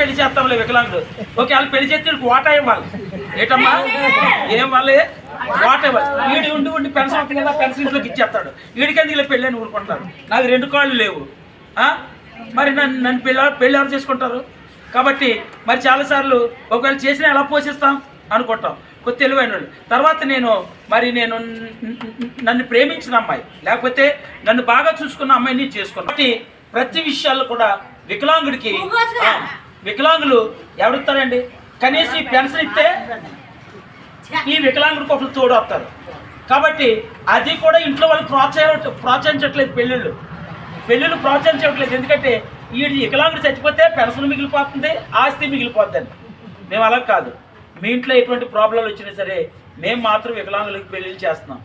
పెళ్ళి చేస్తాంలే వికలాంగుడు ఓకే వాళ్ళు పెళ్ళి చేస్తే వాటా ఇవ్వాలి. ఏటమ్మా? ఏం వాళ్ళే వాటా ఇవ్వాలి. వీడి ఉండి ఉండి పెన్షన్ వస్తుంది కదా పెన్షన్ ఇంట్లోకి ఇచ్చేస్తాడు. వీడికి ఇలా పెళ్ళి అని ఊరుకుంటారు? నాకు రెండు కాళ్ళు లేవు? మరి నన్ను నన్ను పెళ్ళి పెళ్ళి ఎవరు చేసుకుంటారు? కాబట్టి మరి చాలాసార్లు ఒకవేళ చేసినా ఎలా పోషిస్తాం అనుకుంటాం. కొద్ది తెలివైన వాళ్ళు. తర్వాత నేను మరి నేను నన్ను ప్రేమించిన అమ్మాయి. లేకపోతే నన్ను బాగా చూసుకున్న అమ్మాయిని చేసుకున్నాను. ప్రతి విషయాల్లో కూడా వికలాంగుడికి వికలాంగులు ఎవరిస్తారండి? కనీసం ఈ పెన్షన్ ఇస్తే ఈ వికలాంగుడికి ఒకరు తోడు వస్తారు కాబట్టి అది కూడా ఇంట్లో వాళ్ళు ప్రోత్సాహ ప్రోత్సహించట్లేదు పెళ్ళిళ్ళు. పెళ్ళిళ్ళు ప్రోత్సహించట్లేదు. ఎందుకంటే ఈ వికలాంగుడు చచ్చిపోతే పెన్షన్ మిగిలిపోతుంది ఆస్తి మిగిలిపోతుంది మేము అలా కాదు. మీ ఇంట్లో ఎటువంటి ప్రాబ్లంలు వచ్చినా సరే మేము మాత్రం వికలాంగులకి పెళ్ళిళ్ళు చేస్తున్నాం.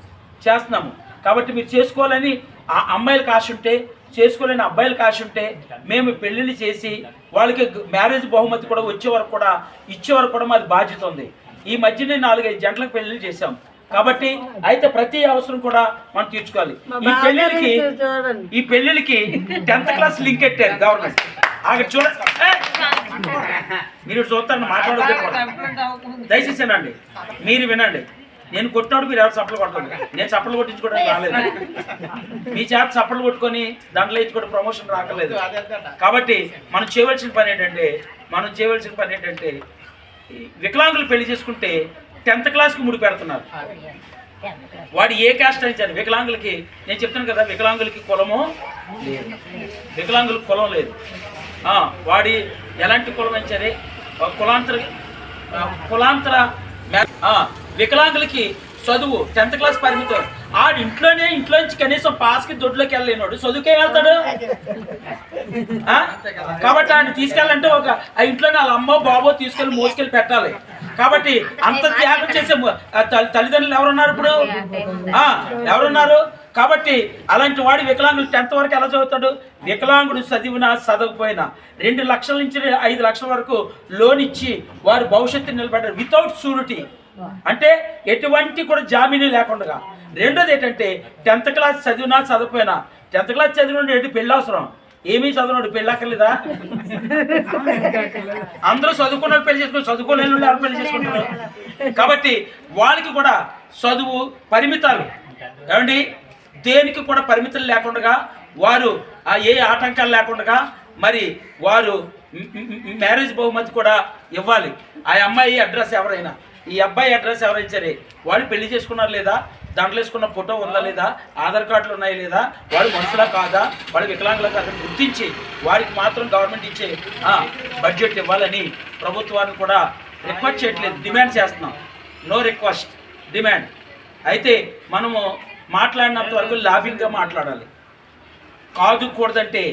చేస్తున్నాము. కాబట్టి మీరు చేసుకోవాలని ఆ అమ్మాయిలకు ఆశ ఉంటే చేసుకోలేని అబ్బాయిలకు ఆశ ఉంటే మేము పెళ్ళిళ్ళు చేసి వాళ్ళకి మ్యారేజ్ బహుమతి కూడా వచ్చే వరకు కూడా ఇచ్చే వరకు కూడా మాది బాధ్యత ఉంది. ఈ మధ్యనే నాలుగైదు జంటలకు పెళ్ళిళ్ళు చేశాం. కాబట్టి అయితే ప్రతి అవసరం కూడా మనం తీర్చుకోవాలి. ఈ పెళ్ళిళ్ళకి ఈ పెళ్ళిళ్ళకి టెన్త్ క్లాస్ లింక్ పెట్టారు గవర్నమెంట్? అక్కడ చూడ! మీరు చూస్తాను మాట్లాడదు దయచేసి వినండి. మీరు వినండి. నేను కొట్టినప్పుడు మీరు ఎవరు చప్పలు కొట్టలేదు. నేను చప్పలు కొట్టించుకోవడానికి రాలేదు. మీ చేత చప్పలు కొట్టుకొని దాంట్లో ఇచ్చుకోవడం ప్రమోషన్ రాకలేదు. కాబట్టి మనం చేయవలసిన పని ఏంటంటే మనం చేయవలసిన పని ఏంటంటే వికలాంగులు పెళ్ళి చేసుకుంటే టెన్త్ క్లాస్కి ముడి పెడుతున్నారు. వాడు ఏ కాస్ట్ అని వికలాంగులకి నేను చెప్తాను కదా వికలాంగులకి కులము లేదు. వికలాంగులకు కులం లేదు. వాడి ఎలాంటి కులం అని సరే కులాంతర కులాంతర వికలాంగులకి చదువు టెన్త్ క్లాస్ పరిమితం. ఆడు ఇంట్లోనే ఇంట్లో నుంచి కనీసం పాస్కి దొడ్లోకి వెళ్ళలేనోడు. చదువుకే వెళ్తాడు? కాబట్టి ఆయన తీసుకెళ్ళాలంటే ఒక ఆ ఇంట్లోనే వాళ్ళ అమ్మో బాబో తీసుకెళ్ళి మోసుకెళ్ళి పెట్టాలి. కాబట్టి అంత త్యాగం చేసే తల్లిదండ్రులు ఎవరున్నారు ఇప్పుడు? ఎవరున్నారు? కాబట్టి అలాంటి వాడి వికలాంగులు టెన్త్ వరకు ఎలా చదువుతాడు? వికలాంగుడు చదివినా చదవకపోయినా రెండు లక్షల నుంచి ఐదు లక్షల వరకు లోన్ ఇచ్చి వారి భవిష్యత్తు నిలబడ్డారు వితౌట్ షూరిటీ అంటే ఎటువంటి కూడా జామీను లేకుండా రెండోది ఏంటంటే టెన్త్ క్లాస్ చదివినా చదవకపోయినా టెన్త్ క్లాస్ చదివిన ఏంటి పెళ్ళి అవసరం ఏమీ చదవనాడు పెళ్ళక్కర్లేదా అందరూ చదువుకున్న పెళ్ళి చేసుకుని చదువుకోలేని వాళ్ళు పెళ్ళి చేసుకుంటారు కాబట్టి వాళ్ళకి కూడా చదువు పరిమితాలు ఏమండి దేనికి కూడా పరిమితులు లేకుండా వారు ఆ ఏ ఆటంకాలు లేకుండా మరి వారు మ్యారేజ్ బహుమతి కూడా ఇవ్వాలి ఆ అమ్మాయి అడ్రస్ ఎవరైనా ఈ అబ్బాయి అడ్రస్ ఎవరైనా సరే వాళ్ళు పెళ్ళి చేసుకున్నారు లేదా? దాంట్లో వేసుకున్న ఫోటో ఉందా లేదా? ఆధార్ కార్డులు ఉన్నాయా లేదా? వాడు మనుషులా కాదా? వాడు వికలాంగులా కాదా? గుర్తించి. వారికి మాత్రం గవర్నమెంట్ ఇచ్చే బడ్జెట్ ఇవ్వాలని ప్రభుత్వాన్ని కూడా రిక్వెస్ట్ చేయట్లేదు. డిమాండ్ చేస్తున్నాం. నో రిక్వెస్ట్ డిమాండ్ అయితే మనము మాట్లాడినంత వరకు లాభింగ్గా మాట్లాడాలి. కాదు కూడదంటే